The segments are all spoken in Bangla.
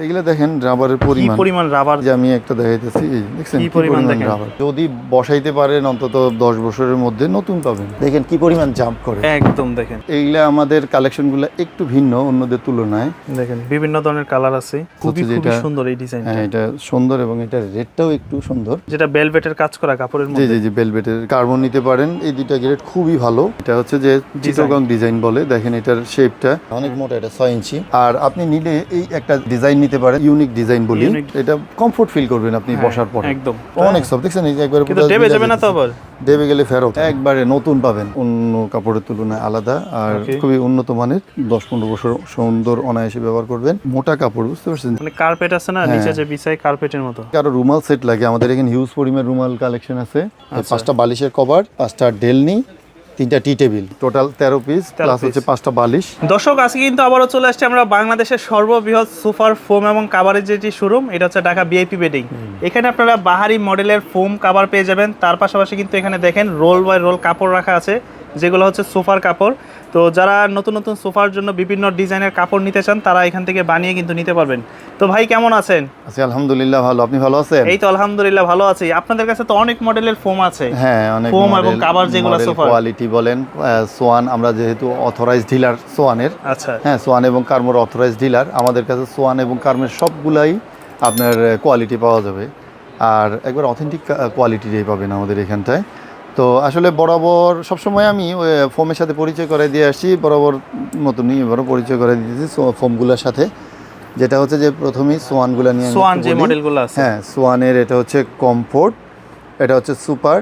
এগুলো দেখেন রাবারের পরিমাণ। পরিমাণ রাবার? যে আমি একটা দেখাইতেছি দেখছেন কি পরিমাণ? রাবার? যদি বসাইতে পারেন অন্তত দশ বছরের মধ্যে নতুন পাবেন। দেখেন কি পরিমাণ জাম্প করে। একদম দেখেন। এইগুলা আমাদের কালেকশনগুলো একটু ভিন্ন অন্যদের তুলনায়। দেখেন বিভিন্ন ধরনের কালার আছে। খুবই খুবই সুন্দর এই ডিজাইনটা হ্যাঁ এটা সুন্দর এবং এটা রেটটাও একটু সুন্দর। যেটা বেলভেটের কাজ করা কাপড়ের মধ্যে। জি জি বেলভেটের কার্বন নিতে পারেন। এই দুইটা গ্রেড খুবই ভালো। এটা হচ্ছে যে চিত্রগং ডিজাইন বলে। দেখেন এটার শেপটা অনেক মোটা এটা ছয় ইঞ্চি। আর আপনি নিলে এই একটা ডিজাইন নিতে পারেন ইউনিক ডিজাইন বলি। এটা কমফোর্ট ফিল করবেন আপনি হ্যাঁ, বসার পরে। একদম। অনেক সব দেখছেন এই যে একবারে কিন্তু পুরো দেবে যাবে না তো আবার? দেবে গেলে ফেরত একবারে নতুন পাবেন। অন্য কাপড়ের তুলনায় আলাদা আর খুবই উন্নত মানের দশ পনেরো বছর সুন্দর অনায়াসে ব্যবহার করবেন। মোটা কাপড় বুঝতে পারছেন? মানে কার্পেট আছে না হ্যাঁ। নিচে যে বিছাই কার্পেটের মতো। কারও রুমাল সেট লাগে আমাদের এখানে হিউজ পরিমাণ রুমাল কালেকশন আছে। আচ্ছা। পাঁচটা বালিশের কভার পাঁচটা ডেলনি তিনটা টি টেবিল টোটাল তেরো পিস 13 প্লাস হচ্ছে পাঁচটা বালিশ। দর্শক আজকে কিন্তু আবারও চলে আসছে আমরা বাংলাদেশের সর্ববৃহৎ সুপার ফোম এবং কাভারের যেটি শোরুম এটা হচ্ছে ঢাকা বিআইপি বেডিং এখানে আপনারা বাহারি মডেলের ফোম কাভার পেয়ে যাবেন। তার পাশাপাশি কিন্তু এখানে দেখেন রোল বাই রোল কাপড় রাখা আছে। যেগুলো হচ্ছে সোফার কাপড়। তো যারা নতুন নতুন সোফার জন্য বিভিন্ন ডিজাইনের কাপড় নিতে চান তারা এখান থেকে বানিয়ে কিন্তু নিতে পারবেন। তো ভাই কেমন আছেন? আছি আলহামদুলিল্লাহ ভালো। আপনি ভালো আছেন? এই তো আলহামদুলিল্লাহ ভালো আছি। আপনাদের কাছে তো অনেক মডেলের ফোম আছে। হ্যাঁ অনেক Foam এবং cover যেগুলো সোফার। কোয়ালিটি বলেন সোয়ান আমরা যেহেতু অথরাইজড ডিলার সোয়ানের। আচ্ছা। হ্যাঁ সোয়ান এবং কার্মোর অথরাইজড ডিলার আমাদের কাছে সোয়ান এবং কার্মের সবগুলাই আপনার কোয়ালিটি পাওয়া যাবে। আর একবার অথেন্টিক কোয়ালিটিটাই পাবেন আমাদের এখানটায়। তো আসলে বরাবর সবসময় আমি ফোমের সাথে পরিচয় করে দিয়ে আসছি বরাবর মতনই এবারও পরিচয় করে দিয়েছি ফোমগুলোর সাথে। যেটা হচ্ছে যে প্রথমেই সোয়ানগুলো নিয়ে সোয়ান যে মডেলগুলো আছে। হ্যাঁ সোয়ানের এটা হচ্ছে কমফোর্ট এটা হচ্ছে সুপার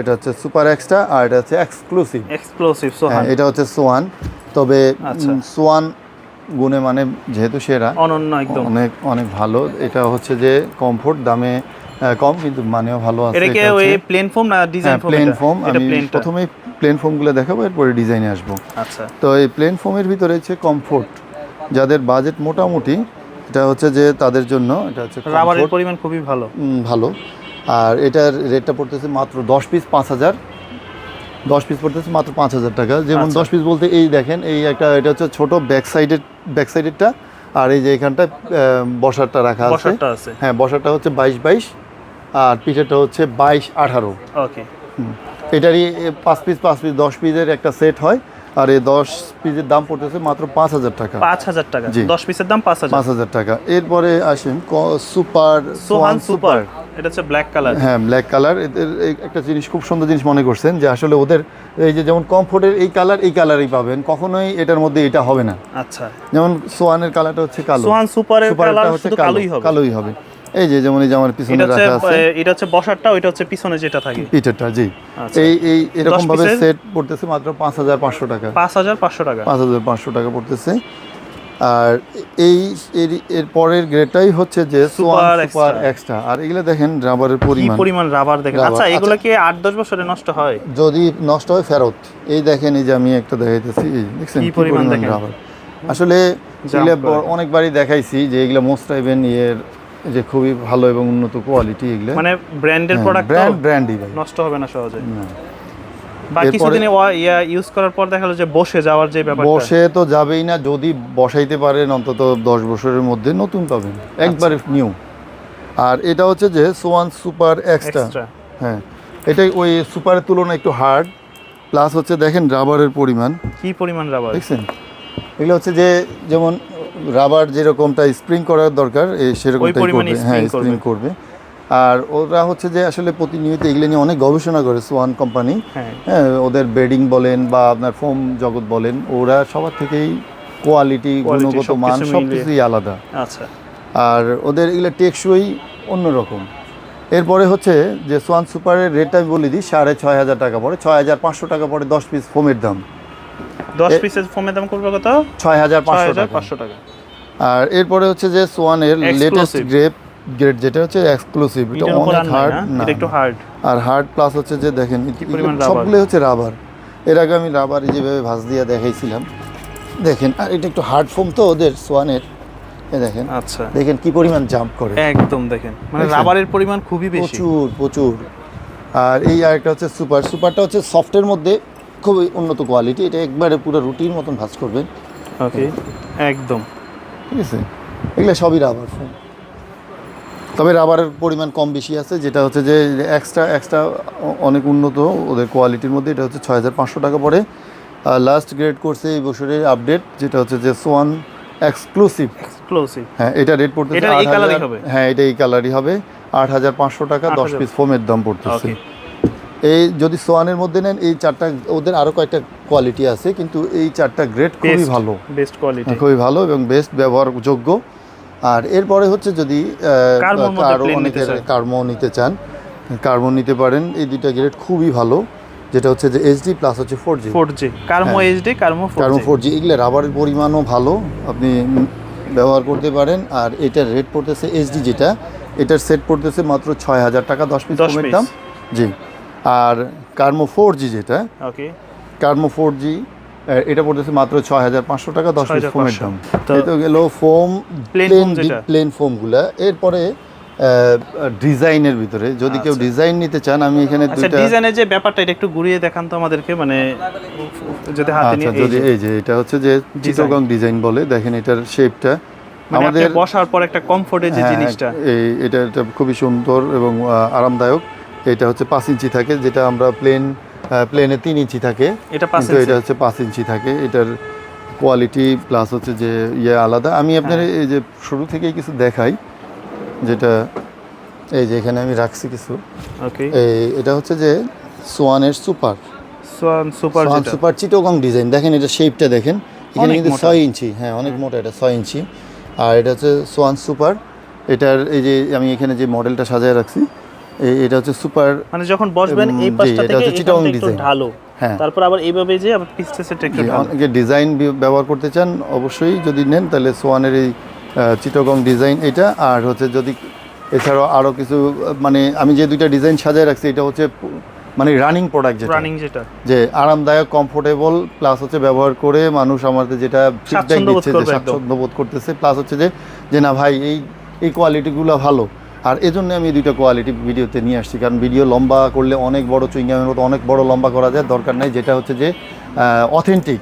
এটা হচ্ছে সুপার এক্সট্রা আর এটা হচ্ছে এক্সক্লুসিভ। এক্সপ্লোসিভ হ্যাঁ সোহান। এটা হচ্ছে সোয়ান। তবে আচ্ছা। সোয়ান গুণে মানে যেহেতু সেরা অনন্য একদম। অনেক অনেক ভালো। এটা হচ্ছে যে কমফোর্ট দামে কম কিন্তু মানেও ভালো আছে এটা কি ওই প্লেন ফর্ম না ডিজাইন ফোম প্লেন ফর্ম আমি প্রথমে প্লেন ফর্মগুলো দেখাবো এরপরে ডিজাইনে আসব। আচ্ছা। তো এই প্লেন ফর্মের ভিতরে হচ্ছে কমফোর্ট যাদের বাজেট মোটামুটি এটা হচ্ছে যে তাদের জন্য এটা হচ্ছে রাবারের পরিমাণ খুবই ভালো। ভালো। আর এটার রেটটা পড়তেছে মাত্র দশ পিস পাঁচ হাজার। দশ পিস পড়তেছে মাত্র পাঁচ হাজার টাকা। যেমন আচ্ছা। দশ পিস বলতে এই দেখেন এই একটা এটা হচ্ছে ছোট ব্যাক সাইডের ব্যাক সাইডেরটা আর এই যে এখানটা বসারটা রাখা আছে। বসারটা আছে। হ্যাঁ বসারটা হচ্ছে বাইশ বাইশ। আর পিঠেরটা হচ্ছে বাইশ আঠারো। ওকে। এটারই পাঁচ পিস পাঁচ পিস দশ পিসের একটা সেট হয়। আর এই দশ পিসের দাম পড়তেছে মাত্র পাঁচ হাজার টাকা। পাঁচ হাজার টাকা। জি। দশ পিসের দাম পাঁচ হাজার। পাঁচ হাজার টাকা। এরপরে আসেন সুপার সোহান সুপার। এটা হচ্ছে ব্ল্যাক কালার হ্যাঁ ব্ল্যাক কালার এদের একটা জিনিস খুব সুন্দর জিনিস মনে করছেন যে আসলে ওদের এই যে যেমন কমফোর্টের এই কালার এই কালারই পাবেন। কখনোই এটার মধ্যে এটা হবে না। আচ্ছা। যেমন সোয়ানের কালারটা হচ্ছে কালো। সোহান সুপারের কালার হচ্ছে কালোই হবে। কালোই হবে। এই যে যেমন এই যে আমার পিছনে রাখা আছে। এটা হচ্ছে বসারটা ওইটা হচ্ছে পিছনে যেটা থাকে। পিঠেরটা জি। আচ্ছা। এই এই এরকম ভাবে সেট পড়তেছে মাত্র পাঁচ হাজার পাঁচশো টাকা। পাঁচ হাজার পাঁচশো টাকা। পাঁচ হাজার পাঁচশো টাকা পড়তেছে। আর এই এর- পরের গ্রেডটাই হচ্ছে যে Super সুপার এক্সট্রা আর এগুলো দেখেন রাবারের পরিমাণ। পরিমাণ রাবার দেখেন। আচ্ছা আচ্ছা। এগুলো কি আট দশ বছরে নষ্ট হয়? যদি নষ্ট হয় ফেরত। এই দেখেন এই যে আমি একটা দেখাইতেছি। এই দেখছেন কি পরিমাণ দেখেন? রাবার আসলে এগুলো অনেকবারই দেখাইছি যে এগুলো মোস্টাইবেন ইয়ের যে খুবই ভালো এবং উন্নত কোয়ালিটি এগুলো। মানে ব্র্যান্ডের প্রোডাক্ট ব্র্যান্ড ব্র্যান্ডই ভাই। নষ্ট হবে না সহজে। না। বা কিছুদিন ইয়া ইউজ করার পর দেখা গেলো যে বসে যাওয়ার যে ব্যাপারটা। বসে তো যাবেই না যদি বসাইতে পারেন অন্তত দশ বছরের মধ্যে নতুন পাবেন একবারে নিউ আর এটা হচ্ছে যে সোয়ান সুপার এক্সট্রা এক্সট্রা হ্যাঁ এটাই ওই সুপারের তুলনায় একটু হার্ড প্লাস হচ্ছে দেখেন রাবারের পরিমাণ। কি পরিমাণ রাবার দেখছেন? এগুলো হচ্ছে যে যেমন রাবার যেরকমটা স্প্রিং করার দরকার এই সেরকমটাই করবে। হ্যাঁ স্প্রিং করবে। আর ওরা হচ্ছে যে আসলে প্রতিনিয়ত এগুলো নিয়ে অনেক গবেষণা করে সোয়ান কোম্পানি। হ্যাঁ। হ্যাঁ ওদের বেডিং বলেন বা আপনার ফোম জগৎ বলেন ওরা সবার থেকেই কোয়ালিটি গুণগত মান। সব কিছুই আলাদা। আচ্ছা। আর ওদের এগুলো টেকসই অন্যরকম। এরপরে হচ্ছে যে সোয়ান সুপারের রেটটা আমি বলে দিই সাড়ে ছয় হাজার টাকা পড়ে ছয় হাজার পাঁচশো টাকা পড়ে দশ পিস ফোমের দাম। দশ পিসের ফোমের দাম করবে কত? ছয় হাজার পাঁচশো টাকা। আর এরপরে হচ্ছে যে সোয়ানের লেটেস্ট গ্রেপ গ্রেড যেটা হচ্ছে এক্সক্লুসিভ এটা অনেক হার্ড না? একটু হার্ড আর হার্ড প্লাস হচ্ছে যে দেখেন সবগুলো হচ্ছে রাবার এর আগে আমি রাবার যেভাবে ভাঁজ দিয়ে দেখাইছিলাম। দেখেন আর এটা একটু হার্ড ফোম তো ওদের সোয়ানের এ দেখেন আচ্ছা। দেখেন কি পরিমাণ জাম্প করে। একদম দেখেন। মানে রাবারের পরিমাণ খুবই বেশি। প্রচুর প্রচুর। আর এই আরেকটা হচ্ছে সুপার সুপারটা হচ্ছে সফটের মধ্যে খুবই উন্নত কোয়ালিটি এটা একবারে পুরো রুটির মতন ভাঁজ করবেন। ওকে একদম। ঠিক আছে? এগুলো সবই রাবার ফোম তবে রাবারের পরিমাণ কম বেশি আছে যেটা হচ্ছে যে এক্সট্রা এক্সট্রা অনেক উন্নত ওদের কোয়ালিটির মধ্যে এটা হচ্ছে ছয় হাজার পাঁচশো টাকা পড়ে। আর লাস্ট গ্রেড করছে এই বছরের আপডেট যেটা হচ্ছে যে সোয়ান এক্সক্লুসিভ এক্সক্লুসিভ হ্যাঁ এটা রেট পড়তেছে এটা এই 8,000 colour-ই হবে? হ্যাঁ এটা এই কালারই হবে। আট হাজার পাঁচশো টাকা দশ পিস ফোমের দাম পড়তেছে। এই যদি সোয়ানের মধ্যে নেন এই চারটা ওদের আরও কয়েকটা কোয়ালিটি আছে কিন্তু এই চারটা গ্রেড খুবই ভালো। বেস্ট কোয়ালিটি খুবই ভালো এবং বেস্ট ব্যবহারযোগ্য। আর এরপরে হচ্ছে যদি আরও অনেকের কার্মো নিতে চান কার্বন নিতে পারেন এই দুইটা গ্রেড খুবই ভালো। যেটা হচ্ছে যে এইচডি প্লাস হচ্ছে ফোর জি ফোর জি কার্মো। এইচডি কার্মো কার্বন ফোর জি এগুলো রাবারের পরিমাণও ভালো আপনি ব্যবহার করতে পারেন। আর এটার রেট পড়তেছে এইচডি যেটা এটার সেট পড়তেছে মাত্র ছয় হাজার টাকা দশ পিস 10 ফোমের piece। দাম। জি। আর কার্মো ফোর জি যেটা ওকে কার্মো ফোর জি এটা পড়তেছে মাত্র ছয় হাজার পাঁচশো টাকা দশ পিস ফোমের দাম। তো গেল ফোম প্লেন। প্লেন ফোমগুলা এরপরে ডিজাইনের ভিতরে যদি কেউ ডিজাইন নিতে চান আমি এখানে আচ্ছা দুইটা ডিজাইনের যে ব্যাপারটা এটা একটু ঘুরিয়ে দেখান তো আমাদেরকে মানে যদি হাতে আচ্ছা নিয়ে যদি এই যে এটা হচ্ছে যে চিটগং ডিজাইন বলে দেখেন এটার শেপটা মানে আমাদের বসার পর একটা কমফোর্টের যে হ্যাঁ, জিনিসটা। এই এটা এটা খুবই সুন্দর এবং আরামদায়ক। এটা হচ্ছে পাঁচ ইঞ্চি থাকে যেটা আমরা প্লেন প্লেনে তিন ইঞ্চি থাকে। কিন্তু। এটা হচ্ছে পাঁচ ইঞ্চি থাকে। এটার কোয়ালিটি প্লাস হচ্ছে যে ইয়ে আলাদা। আমি আপনার হ্যাঁ। এই যে শুরু থেকেই কিছু দেখাই যেটা এই যে এখানে আমি রাখছি কিছু। এই এটা হচ্ছে যে সোয়ানের super Swan super Swan super Chittagong design দেখেন এটা শেপটা দেখেন। এখানে কিন্তু ছয় ইঞ্চি। হ্যাঁ অনেক মোটা এটা ছয় ইঞ্চি। আর এটা হচ্ছে সোয়ান সুপার এটার এই যে আমি এখানে যে মডেলটা সাজায় রাখছি এটা হচ্ছে সুপার মানে যখন বসবেন এই পাশটা থেকে এখানটা একটু ঢালো। হ্যাঁ। তারপর আবার এইভাবে যে আবার পিছতে সেটা একটু অনেকে ডিজাইন ব্যবহার করতে চান অবশ্যই যদি নেন তাহলে সোয়ানের এই চিটোগং ডিজাইন এটা। আর হচ্ছে যদি এছাড়াও আরও কিছু মানে আমি যে দুইটা ডিজাইন সাজায় রাখছি এটা হচ্ছে মানে রানিং প্রোডাক্ট যেটা। রানিং যেটা। যে আরামদায়ক কমফোর্টেবল প্লাস হচ্ছে ব্যবহার করে মানুষ আমাদের যেটা ফিডব্যাক দিচ্ছে যে স্বাচ্ছন্দ্য বোধ করতেছে। প্লাস হচ্ছে যে যে না ভাই এই এই কোয়ালিটিগুলো ভালো। আর এজন্য আমি এই দুইটা কোয়ালিটি ভিডিওতে নিয়ে আসছি কারণ ভিডিও লম্বা করলে অনেক বড় চুইংগামের মতো অনেক বড় লম্বা করা যায় দরকার নেই যেটা হচ্ছে যে অথেন্টিক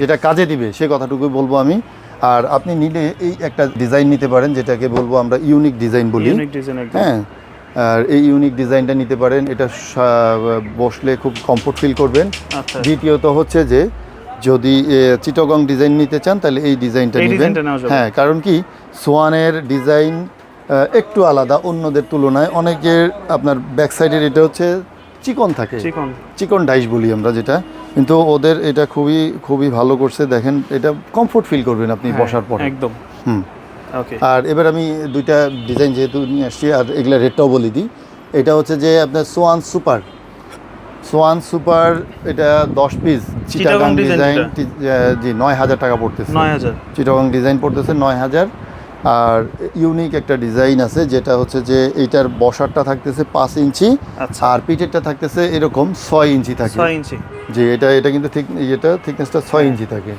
যেটা কাজে দিবে সে কথাটুকুই বলব আমি। আর আপনি নিলে এই একটা ডিজাইন নিতে পারেন যেটাকে বলব আমরা ইউনিক ডিজাইন বলি। হ্যাঁ আর এই ইউনিক ডিজাইনটা নিতে পারেন এটা বসলে খুব কমফোর্ট ফিল করবেন। আচ্ছা। দ্বিতীয়ত হচ্ছে যে যদি চিটাগং ডিজাইন নিতে চান তাহলে এই ডিজাইনটা নেবেন। হ্যাঁ কারণ কি সোয়ানের ডিজাইন একটু আলাদা অন্যদের তুলনায় অনেকের আপনার ব্যাক সাইডের এটা হচ্ছে চিকন থাকে। চিকন। চিকন ডাইস বলি আমরা যেটা। কিন্তু ওদের এটা খুবই খুবই ভালো করছে দেখেন এটা কমফোর্ট ফিল করবেন আপনি হ্যাঁ, বসার পর। একদম। হুম। আর এবার আমি দুইটা ডিজাইন যেহেতু নিয়ে আসছি আর এগুলা রেটটাও বলে দিই। এটা হচ্ছে যে আপনার সোয়ান সুপার সোয়ান সুপার এটা দশ পিস চিটাগাং ডিজাইন। জি নয় হাজার টাকা পড়তেছে। নয় হাজার। চিটাগাং ডিজাইন পড়তেছে নয় হাজার। আর ইউনিক একটা ডিজাইন আছে যেটা হচ্ছে যে এইটার বসারটা থাকতেছে পাঁচ ইঞ্চি আচ্ছা। আর পিঠেরটা থাকতেছে এরকম ছয় ইঞ্চি থাকে। ছয় ইঞ্চি। যে এটা এটা কিন্তু ঠিক এটা থিকনেসটা ছয় ইঞ্চি থাকে।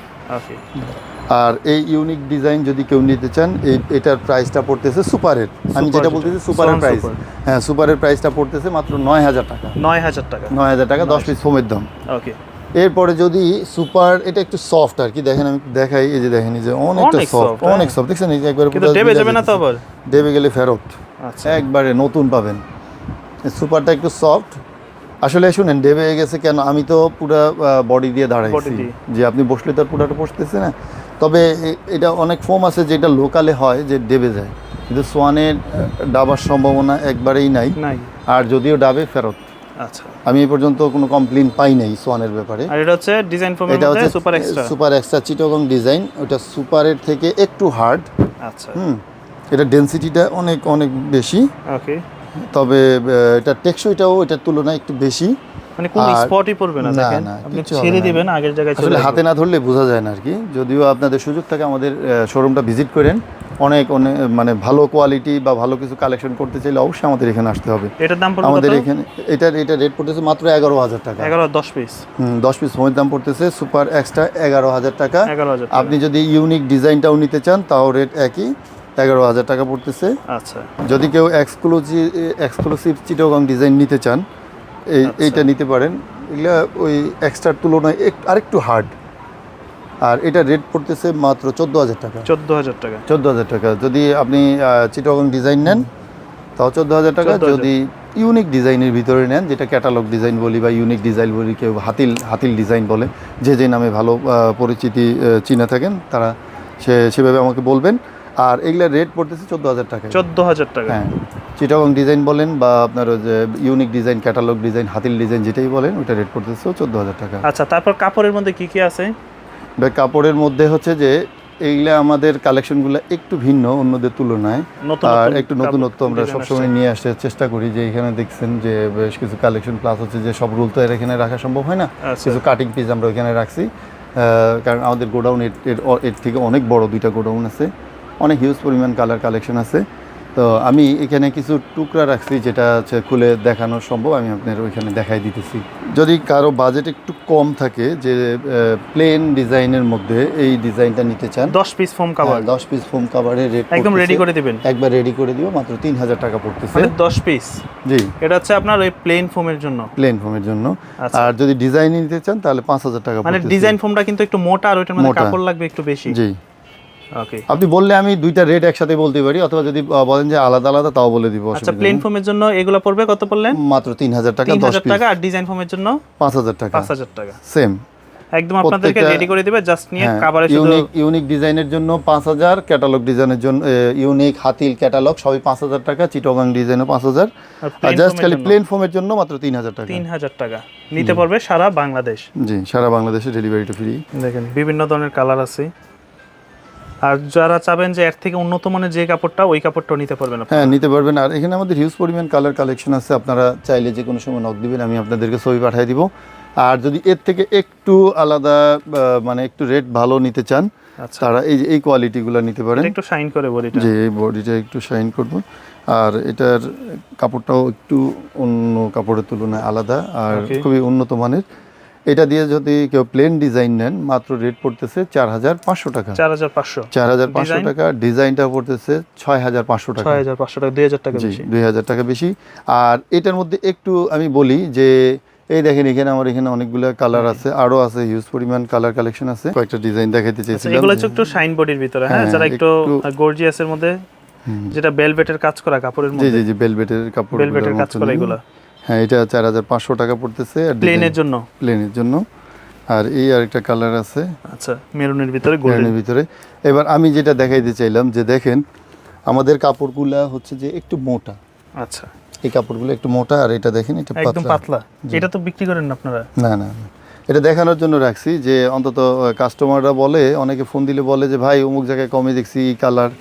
আর এই ইউনিক ডিজাইন যদি কেউ নিতে চান এই এটার প্রাইসটা পড়তেছে সুপারের আমি যেটা যেটা। বলতেছি সুপারের প্রাইস হ্যাঁ সুপারের প্রাইসটা পড়তেছে মাত্র নয় হাজার টাকা। নয় হাজার টাকা। নয় হাজার টাকা দশ পিস ফোমের দাম। ওকে এরপরে যদি সুপার এটা একটু সফট আর কি। দেখেন আমি দেখাই এই যে দেখেন যে অনেকটা সফট হ্যাঁ। অনেক সফট দেখছেন এই যে একবারে কিন্তু পুরো দেবে যাবে না তো আবার? দেবে গেলে ফেরত। আচ্ছা। একবারে নতুন পাবেন। এই সুপারটা একটু সফট আসলে শুনেন ডেবে গেছে কেন? আমি তো পুরো বডি দিয়ে দাঁড়াইছি। যে আপনি বসলে তো আর পুরাটা বসতেছে না। তবে এটা অনেক ফোম আছে যেটা লোকালে হয় যে ডেবে যায়। কিন্তু সোয়ানের ডাবার সম্ভাবনা একবারেই নাই। আর যদিও ডাবে ফেরত। আচ্ছা। আমি এই পর্যন্ত কোনো কমপ্লেন পাই নাই সোয়ানের ব্যাপারে। আর এটা হচ্ছে ডিজাইন ফোমের এটা হচ্ছে super extra super extra Chittagong design ওটা সুপারের থেকে একটু হার্ড আচ্ছা। হুম এটা ডেন্সিটিটা অনেক অনেক বেশি। ওকে তবে এটা টেকসইটাও এটার তুলনায় একটু বেশি। মানে কোন স্পটই পড়বে না না, দেখেন। আপনি ছেড়ে দিবেন আগের জায়গায় চলে আসলে হাতে না ধরলে বোঝা যায় না আর কি। যদিও আপনাদের সুযোগ থাকে আমাদের শোরুমটা ভিজিট করেন। অনেক অনেক মানে ভালো কোয়ালিটি বা ভালো কিছু কালেকশন করতে চাইলে অবশ্যই আমাদের এখানে আসতে হবে। এটার দাম আমাদের এখানে এটার এটা রেট পড়তেছে মাত্র এগারো হাজার টাকা। এগারো দশ পিস হুম, দশ পিস ফোনের দাম পড়তেছে সুপার এক্সট্রা এগারো হাজার টাকা। আপনি যদি ইউনিক ডিজাইনটাও নিতে চান তাও রেট একই এগারো হাজার টাকা পড়তেছে। আচ্ছা। যদি কেউ এক্সক্লুসিভ এক্সক্লুসিভ চিটোগং ডিজাইন নিতে চান এই আচ্ছা। এইটা নিতে পারেন। এগুলা ওই এক্সট্রার তুলনায় আরেকটু হার্ড আর এটা রেট পড়তেছে মাত্র চোদ্দ হাজার টাকা। চোদ্দ হাজার টাকা। চোদ্দ হাজার টাকা। যদি আপনি চিটাগং ডিজাইন নেন তাও চোদ্দ হাজার টাকা। যদি ইউনিক ডিজাইনের ভিতরে নেন যেটা ক্যাটালগ ডিজাইন বলি বা ইউনিক ডিজাইন বলি কেউ হাতিল হাতিল ডিজাইন বলে যে যে নামে ভালো পরিচিতি চিনে থাকেন তারা সে সেভাবে আমাকে বলবেন। আর এগুলোর রেট পড়তেছে চোদ্দ হাজার টাকা। চোদ্দ হাজার টাকা। হ্যাঁ চিটাগং ডিজাইন বলেন বা আপনার যে unique design catalogue design Hatil design যেটাই বলেন ওটা রেট পড়তেছে চোদ্দ হাজার টাকা। আচ্ছা তারপর কাপড়ের মধ্যে কি কি আছে? কাপড়ের মধ্যে হচ্ছে যে এইগুলা আমাদের কালেকশনগুলো একটু ভিন্ন অন্যদের তুলনায়। আর একটু নতুনত্ব আমরা সবসময় নিয়ে আসার চেষ্টা করি যে এখানে দেখছেন যে বেশ কিছু কালেকশন প্লাস হচ্ছে যে সব রুল তো এর এখানে রাখা সম্ভব হয় না। আচ্ছা। কিছু কাটিং পিস আমরা ওইখানে রাখছি। কারণ আমাদের গোডাউন এর এর- এর থেকে অনেক বড় দুইটা গোডাউন আছে। অনেক হিউজ পরিমাণ কালার কালেকশন আছে। তো আমি এখানে কিছু টুকরা রাখছি যেটা হচ্ছে খুলে দেখানো সম্ভব আমি আপনার ওইখানে দেখাই দিতেছি। যদি কারও বাজেট একটু কম থাকে যে প্লেন ডিজাইনের মধ্যে এই ডিজাইনটা নিতে চান দশ পিস ফোম কাভার দশ পিস ফোম কাভারের রেট একদম রেডি করে দিবেন। একবার রেডি করে দিব মাত্র তিন হাজার টাকা পড়তেছে। মানে দশ পিস জি। এটা হচ্ছে আপনার ওই প্লেন ফোমের জন্য। প্লেন ফোমের জন্য। আচ্ছা। আর যদি ডিজাইন নিতে চান তাহলে পাঁচ হাজার টাকা মানে ডিজাইন ফোমটা কিন্তু একটু মোটা আর ওইটার মধ্যে। কাপড় লাগবে একটু বেশি। জি। আপনি বললে আমি দুইটা রেট একসাথে বলতে পারি অথবা যদি বলেন যে আলাদা আলাদা তাও বলে দিব আচ্ছা প্লেন। ফোমের জন্য এগুলো পড়বে কত পড়লেন মাত্র তিন হাজার টাকা তিন দশ হাজার পিস টাকা আর ডিজাইন ফোমের জন্য? পাঁচ হাজার টাকা। পাঁচ হাজার টাকা। সেম একদম আপনাদেরকে রেডি করে দিবে জাস্ট নিয়ে হ্যাঁ, কাভারে শুধু ইউনিক ইউনিক ডিজাইনের জন্য পাঁচ হাজার ক্যাটালগ ডিজাইনের জন্য ইউনিক হাতিল ক্যাটালগ সবই পাঁচ হাজার টাকা চিটগাং ডিজাইনও পাঁচ হাজার। আর আর জাস্ট খালি প্লেন ফোমের জন্য মাত্র তিন হাজার টাকা। তিন হাজার টাকা। নিতে পারবে সারা বাংলাদেশ। জি সারা বাংলাদেশে ডেলিভারিটা ফ্রি দেখেন বিভিন্ন ধরনের কালার আছে। আর যারা চাবেন যে এর থেকে উন্নত মানের যে কাপড়টা ওই কাপড়টাও নিতে পারবেন হ্যাঁ নিতে পারবেন। আর এখানে আমাদের হিউজ পরিমাণ কালার কালেকশন আছে। আপনারা চাইলে যে কোনো সময় নক দিবেন আমি আপনাদেরকে ছবি পাঠিয়ে দিব। আর যদি এর থেকে একটু আলাদা মানে একটু রেট ভালো নিতে চান আচ্ছা। তারা এই যে এই কোয়ালিটিগুলো নিতে পারেন। একটু শাইন করে বডিটা। যে এই বডিটা একটু শাইন করব। আর এটার কাপড়টাও একটু অন্য কাপড়ের তুলনায় আলাদা আর খুবই উন্নত মানের। এটা দিয়ে যদি কেউ প্লেন ডিজাইন নেন মাত্র রেট পড়তেছে চার হাজার পাঁচশো টাকা। চার হাজার পাঁচশো। চার হাজার পাঁচশো টাকা ডিজাইনটা পড়তেছে ছয় হাজার পাঁচশো টাকা। ছয় হাজার পাঁচশো টাকা দুই হাজার টাকা বেশি। দুই হাজার টাকা বেশি। আর এটার মধ্যে একটু আমি বলি যে এই দেখেন এখানে আমার এখানে অনেকগুলো কালার আছে আরও আছে হিউজ পরিমাণ কালার কালেকশন আছে। কয়েকটা ডিজাইন দেখাইতে আচ্ছা চাইছিলাম এগুলো হচ্ছে একটু শাইন বডির ভিতরে হ্যাঁ? হ্যাঁ, যারা একটু গর্জিয়াসের মধ্যে যেটা বেলভেটের কাজ করা কাপড়ের জি মধ্যে। জি জি বেলভেটের কাপড় বেলভেটের কাজ করা এগুলো। হ্যাঁ এটা চার হাজার পাঁচশো টাকা পড়তেছে আর প্লেনের জন্য? প্লেনের জন্য। আর এই আরেকটা কালার আছে। আচ্ছা মেরুনের ভিতরে গোল্ডেন প্লেনের ভিতরে। এবার আমি যেটা দেখাইতে চাইলাম যে দেখেন আমাদের কাপড়গুলা হচ্ছে যে একটু মোটা। আচ্ছা। এই কাপড়গুলো একটু মোটা আর এটা দেখেন এটা একদম পাতলা। এটা তো বিক্রি করেন না আপনারা? না না। এটা দেখানোর জন্য রাখছি যে অন্তত কাস্টমাররা বলে অনেকে ফোন দিলে বলে যে ভাই অমুক জায়গায় কমে দেখছি এই কালার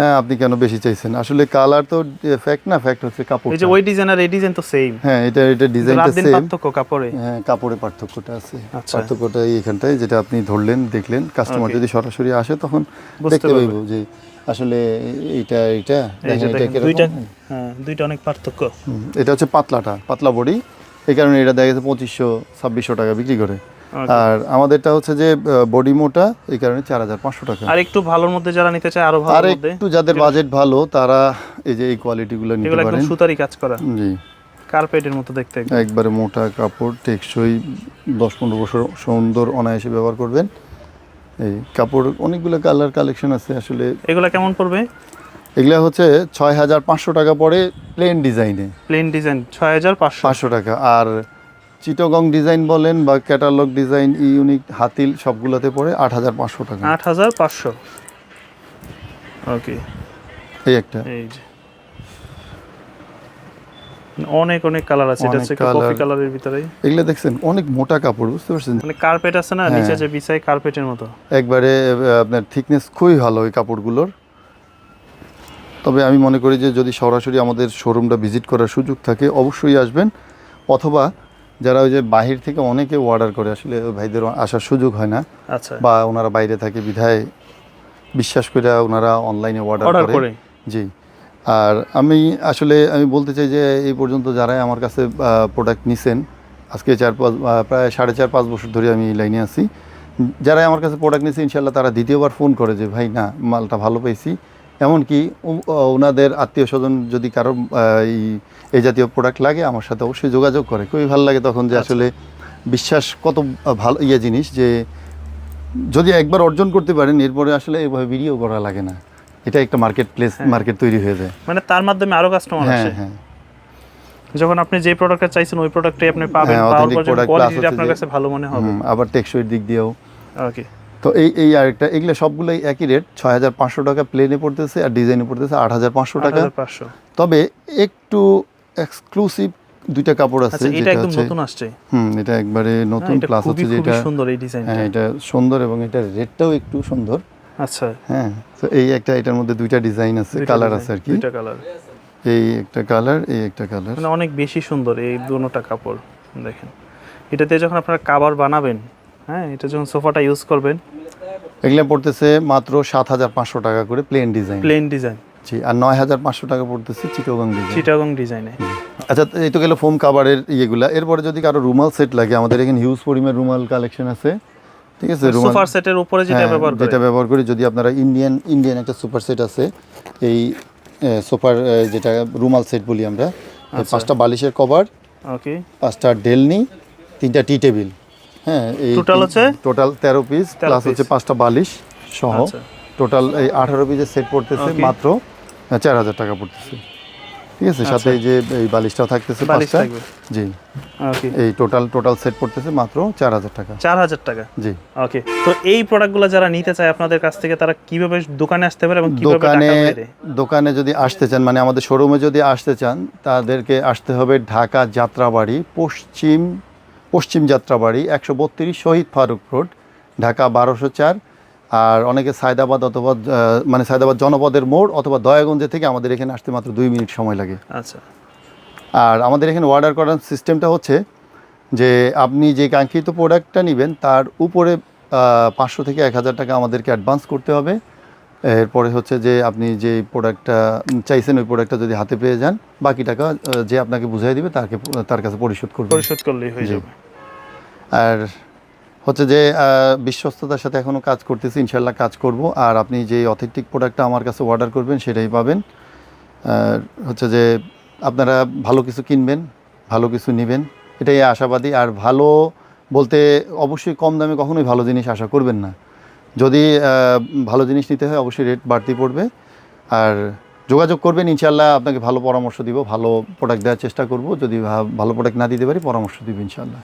হ্যাঁ আপনি কেন বেশি চাইছেন? আসলে কালার তো ফ্যাক্ট না ফ্যাক্ট হচ্ছে কাপড় এই যে ওই ডিজাইন আর এই ডিজাইন তো সেম হ্যাঁ এটা এটা ডিজাইনটা সেম পার্থক্য কাপড়ে। হ্যাঁ কাপড়ে পার্থক্যটা আছে। আচ্ছা। পার্থক্যটা এখানটায় যেটা আপনি ধরলেন দেখলেন কাস্টমার যদি সরাসরি আসে তখন দেখতে। পাইব যে আসলে এইটা এইটা দেখেন এটা দুইটা হ্যাঁ দুইটা অনেক পার্থক্য। এটা হচ্ছে পাতলাটা পাতলা বডি। এই কারণে এটা দেখা গেছে পঁচিশশো ছাব্বিশশো টাকা বিক্রি করে. আর আমাদেরটা হচ্ছে যে বডি মোটা এই কারণে চার হাজার পাঁচশো টাকা। আর একটু ভালোর মধ্যে যারা নিতে চায় আরও আর একটু যাদের বাজেট ভালো তারা এই যে এই কোয়ালিটিগুলো নিতে একদম পারেন। সুতারি কাজ করা। জি। কার্পেটের মতো দেখতে একবারে মোটা কাপড় টেকসই দশ পনেরো বছর সুন্দর অনায়াসে ব্যবহার করবেন। এই কাপড় অনেকগুলো কালার কালেকশন আছে আসলে। এগুলো কেমন পড়বে? এগুলা হচ্ছে ছয় হাজার পাঁচশো টাকা পড়ে প্লেন ডিজাইনে প্লেন ডিজাইন ছয় হাজার পাঁচশো টাকা। আর চিটগং ডিজাইন বলেন বা ক্যাটালগ ডিজাইন ইউনিক হাতিল সবগুলোতে পড়ে আট হাজার পাঁচশো টাকা। আট হাজার পাঁচশো। ওকে। এই একটা। এই যে। অনেক অনেক কালার আছে। এটা হচ্ছে কফি কালারের ভিতরে এগুলো দেখছেন অনেক মোটা কাপড় বুঝতে পারছেন? মানে কার্পেট আছে না? হ্যাঁ। নিচে যে বিছাই কার্পেটের মতো। একবারে আপনার থিকনেস খুবই ভালো ওই কাপড়গুলোর। তবে আমি মনে করি যে যদি সরাসরি আমাদের শোরুমটা ভিজিট করার সুযোগ থাকে অবশ্যই আসবেন। অথবা যারা ওই যে বাহির থেকে অনেকে অর্ডার করে আসলে ওই ভাইদের আসার সুযোগ হয় না। আচ্ছা। বা ওনারা বাইরে থাকে বিধায় বিশ্বাস করে ওনারা অনলাইনে অর্ডার করে। জি। আর আমি আসলে আমি বলতে চাই যে এই পর্যন্ত যারাই আমার কাছে প্রোডাক্ট নিছেন আজকে চার পাঁচ প্রায় সাড়ে চার পাঁচ বছর ধরে আমি লাইনে আছি। যারাই আমার কাছে প্রোডাক্ট নিছে ইনশাল্লাহ তারা দ্বিতীয়বার ফোন করে যে ভাই না মালটা ভালো পেয়েছি এমনকি ওনাদের আত্মীয় স্বজন যদি কারও এই এই জাতীয় প্রোডাক্ট লাগে আমার সাথে অবশ্যই যোগাযোগ করে। খুবই ভালো লাগে তখন যে আচ্ছা। আসলে বিশ্বাস কত ভালো ইয়ে জিনিস যে যদি একবার অর্জন করতে পারেন এরপরে আসলে এভাবে ভিডিও করা লাগে না। এটা একটা মার্কেট প্লেস মার্কেট তৈরি হয়ে যায়। মানে তার মাধ্যমে আরও কাস্টমার হ্যাঁ আসে। হ্যাঁ। যখন আপনি যে প্রোডাক্টটা চাইছেন ওই প্রোডাক্টটাই আপনি পাবেন হ্যাঁ, পাওয়ার পর plus আপনার কাছে ভালো মনে হবে। আবার টেকসইয়ের দিক দিয়েও। ওকে তো এই এই আরেকটা এগুলো সবগুলোই একই রেট ছয় হাজার পাঁচশো টাকা প্লেনে পড়তেছে আর ডিজাইনে পড়তেছে আট হাজার পাঁচশো টাকা। তবে একটু এক্সক্লুসিভ দুইটা কাপড় আছে আচ্ছা এটা যেটা একদম নতুন আসছে। হুম এটা একবারে নতুন প্লাস হচ্ছে যেটা সুন্দর এই ডিজাইনটা হ্যাঁ এটা সুন্দর এবং এটা রেটটাও একটু সুন্দর। আচ্ছা। হ্যাঁ তো এই একটা এটার মধ্যে দুইটা ডিজাইন আছে কালার আছে আর কি। দুইটা কালার এই একটা কালার এই একটা কালার মানে অনেক বেশি সুন্দর এই দুটোটা কাপড় দেখেন। এটাতে যখন আপনারা কাবার বানাবেন হ্যাঁ এটা যখন সোফাটা ইউজ করবেন। এগুলো পড়তেছে মাত্র সাত হাজার পাঁচশো টাকা করে plain design plain design ji আর নয় হাজার পাঁচশো টাকা পড়তেছে চিটোগাং ডিজাইন চিটাগং ডিজাইনে আচ্ছা এই তো গেল ফোম কাভারের ইয়েগুলা। এরপরে যদি কারও রুমাল সেট লাগে আমাদের এখানে হিউজ পরিমাণ রুমাল কালেকশন আছে। ঠিক আছে সোফার সেটের উপরে যেটা হ্যাঁ, ব্যবহার করে। যেটা ব্যবহার করি যদি আপনারা ইন্ডিয়ান ইন্ডিয়ান একটা সুপার সেট আছে এই সুপার যেটা রুমাল সেট বলি আমরা আচ্ছা। পাঁচটা বালিশের কভার ওকে পাঁচটা ডেলনি তিনটা টি টেবিল হ্যাঁ এই Total হচ্ছে? টোটাল তেরো পিস 13 প্লাস হচ্ছে পাঁচটা বালিশ সহ। আচ্ছা। টোটাল এই আঠারো পিসের সেট পড়তেছে মাত্র চার হাজার টাকা পড়তেছে। ঠিক আছে? সাথে যে এই বালিশটাও থাকতেছে আচ্ছা। বালিশ থাকবে। জি। ওকে এই টোটাল টোটাল সেট পড়তেছে মাত্র চার হাজার টাকা। চার হাজার টাকা? জি। ওকে তো এই প্রোডাক্টগুলো যারা নিতে চায় আপনাদের কাছ থেকে তারা কীভাবে দোকানে আসতে পারে এবং দোকানে দোকানে যদি আসতে চান মানে আমাদের শোরুমে যদি আসতে চান তাদেরকে আসতে হবে ঢাকা যাত্রাবাড়ি পশ্চিম পশ্চিম যাত্রাবাড়ি একশো বত্রিশ শহীদ ফারুক রোড ঢাকা বারোশো চার। আর অনেকে সায়দাবাদ অথবা মানে সায়দাবাদ জনপদের মোড় অথবা দয়াগঞ্জে থেকে আমাদের এখানে আসতে মাত্র দুই মিনিট সময় লাগে। আচ্ছা। আর আমাদের এখানে অর্ডার করার সিস্টেমটা হচ্ছে যে আপনি যে কাঙ্ক্ষিত প্রোডাক্টটা নেবেন তার উপরে পাঁচশো থেকে এক হাজার টাকা আমাদেরকে অ্যাডভান্স করতে হবে। এরপরে হচ্ছে যে আপনি যে প্রোডাক্টটা চাইছেন ওই প্রোডাক্টটা যদি হাতে পেয়ে যান বাকি টাকা যে আপনাকে বুঝাই দিবে তাকে তার কাছে পরিশোধ করবে। পরিশোধ করলেই হয়ে যাবে। আর হচ্ছে যে বিশ্বস্ততার সাথে এখনও কাজ করতেছি ইনশাল্লাহ কাজ করব। আর আপনি যে অথেন্টিক প্রোডাক্টটা আমার কাছে অর্ডার করবেন সেটাই পাবেন। আর হচ্ছে যে আপনারা ভালো কিছু কিনবেন ভালো কিছু নেবেন এটাই আশাবাদী। আর ভালো বলতে অবশ্যই কম দামে কখনোই ভালো জিনিস আশা করবেন না। যদি ভালো জিনিস নিতে হয়, অবশ্যই রেট বাড়তি পড়বে। আর যোগাযোগ করবেন ইনশাল্লাহ আপনাকে ভালো পরামর্শ দিব, ভালো প্রোডাক্ট দেওয়ার চেষ্টা করব। যদি ভালো প্রোডাক্ট না দিতে পারি, পরামর্শ দিব ইনশাল্লাহ